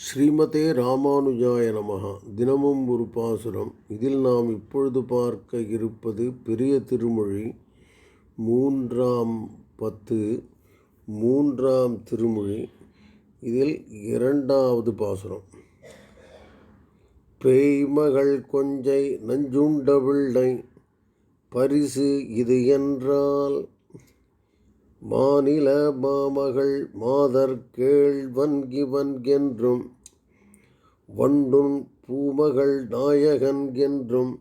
ஸ்ரீமதே ராமானுஜாய நமகா தினமும் ஒரு பாசுரம். இதில் நாம் இப்பொழுது பார்க்க இருப்பது பெரிய திருமொழி மூன்றாம் பத்து மூன்றாம் திருமொழி. இதில் இரண்டாவது பாசுரம். பேய்மகள் கொஞ்சை நஞ்சுண்ட பிள்ளை பரிசு இது என்றால் மாநில மாமகள் மாதர் கேள்வன்கி வன்கென்றும் வண்டுன் பூமகள் நாயகன் என்றும்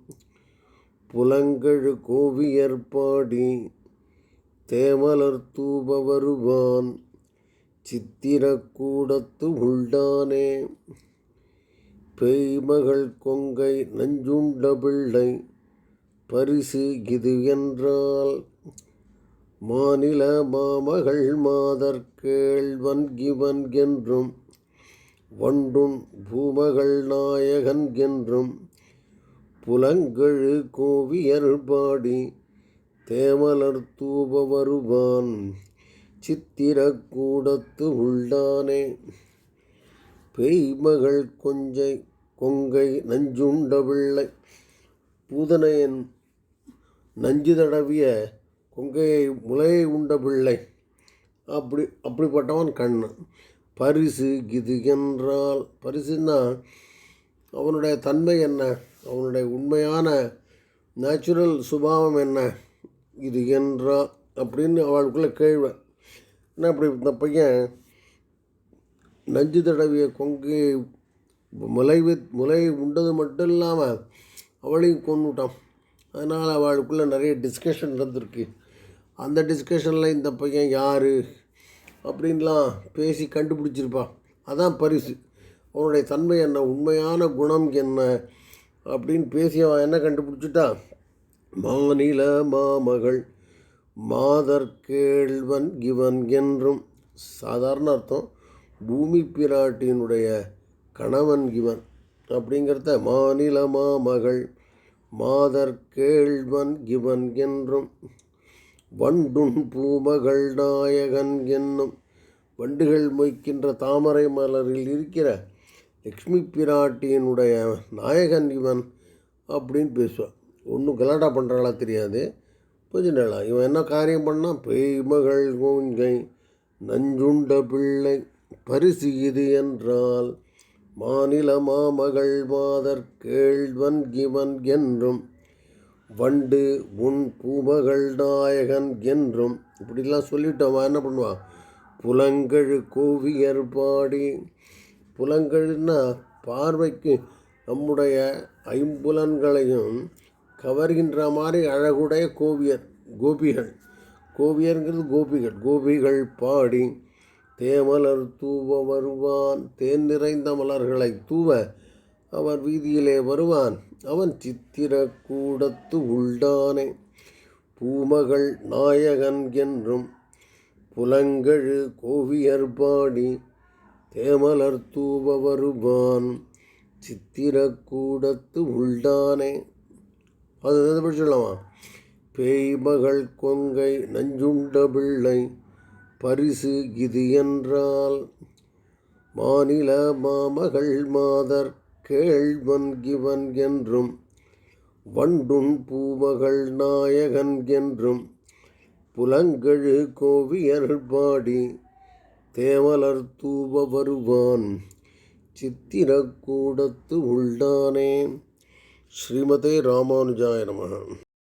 புலங்கழு கோவியர் பாடி தேமலர் தூப வருவான் சித்திரக்கூடத்து உள்ளானே பேய்மகள் கொங்கை நஞ்சுண்ட பிள்ளை பரிசு இது என்றால் மாநில மாமகள் மாதர் கேள்வன் கிவன் என்றும் வண்டுன் பூமகள் நாயகன் என்றும் புலங்கழு கோவியர் பாடி தேமலர் தூப வருவான் சித்திரக்கூடத்து உள்ளானே பெய்மகள் கொஞ்சை கொங்கை நஞ்சுண்ட பிள்ளை பூதனையன் நஞ்சு தடவிய கொங்கையை முளையை உண்ட பிள்ளை. அப்படி அப்படிப்பட்டவன் கண் பரிசு இது என்றால் பரிசுன்னா அவனுடைய தன்மை என்ன? அவனுடைய உண்மையான நேச்சுரல் சுபாவம் என்ன? இது என்றா அப்படின்னு அவளுக்குள்ளே கேள்வேன் என்ன அப்படி இந்த பையன் நஞ்சு தடவிய கொங்கை முளை முளை உண்டது மட்டும் இல்லாமல் அவளையும் கொண்டுட்டான் அதனால் அவளுக்குள்ளே நிறைய டிஸ்கஷன் நடந்திருக்கு. அந்த டிஸ்கஷனில் இந்த பையன் யார் அப்படின்லாம் பேசி கண்டுபிடிச்சிருப்பான் அதான் பரிசு. அவனுடைய தன்மை என்ன? உண்மையான குணம் என்ன? அப்படின்னு பேசி அவன் என்ன கண்டுபிடிச்சிட்டா? மாநில மாமகள் மாதர் கேள்வன் கிவன் என்றும். சாதாரண அர்த்தம் பூமி பிராட்டியினுடைய கணவன் கிவன் அப்படிங்கிறத மாநில மாமகள் மாதர் கேள்வன் கிவன் என்றும். வண்டுன் பூமகள் நாயகன் என்னும் வண்டுகள் மொய்க்கின்ற தாமரை மலரில் இருக்கிற லக்ஷ்மி பிராட்டியினுடைய நாயகன் இவன் அப்படின்னு பேசுவான். ஒன்றும் கலாட்டா பண்ணுறாளா தெரியாது. கொஞ்சம் இவன் என்ன காரியம் பண்ணால் பெய்மகள் கோங்கை நஞ்சுண்ட பிள்ளை பரிசு இது என்றால் மாநில மாமகள் மாதர் கேள்வன் கிவன் என்றும் வண்டு உன் பூமகள் நாயகன் என்றும் இப்படிலாம் சொல்லிட்டோம் அவன் என்ன பண்ணுவான்? புலங்கழு கோவியர் பாடி புலங்கழுன்னா பார்வைக்கு நம்முடைய ஐம்புலன்களையும் கவர்கின்ற மாதிரி அழகுடைய கோவியர் கோபிகள். கோவியருங்கிறது கோபிகள். கோபிகள் பாடி தேமலர் தூவ வருவான் தேன் நிறைந்த மலர்களை தூவ அவர் வீதியிலே வருவான். அவன் சித்திர கூடத்து உள்டானே. பூமகள் நாயகன் என்றும் புலங்கழு கோவியர் பாடி தேமலர் தூவ வருவான். சித்திரக்கூடத்து உள்டானே. அது எப்படி சொல்லலாமா? பேய்மகள் கொங்கை நஞ்சுண்ட பிள்ளை பரிசு இது என்றால் மாநில மாமகள் மாதர் கேள்வன் கிவன் என்றும் வண்டுண் பூமகள் நாயகன் என்றும் புலங்கழு கோவியர் பாடி தேவலர் தூவ வருவான் சித்திரக்கூடத்து உள்டானே ஸ்ரீமதே ராமானுஜாய நம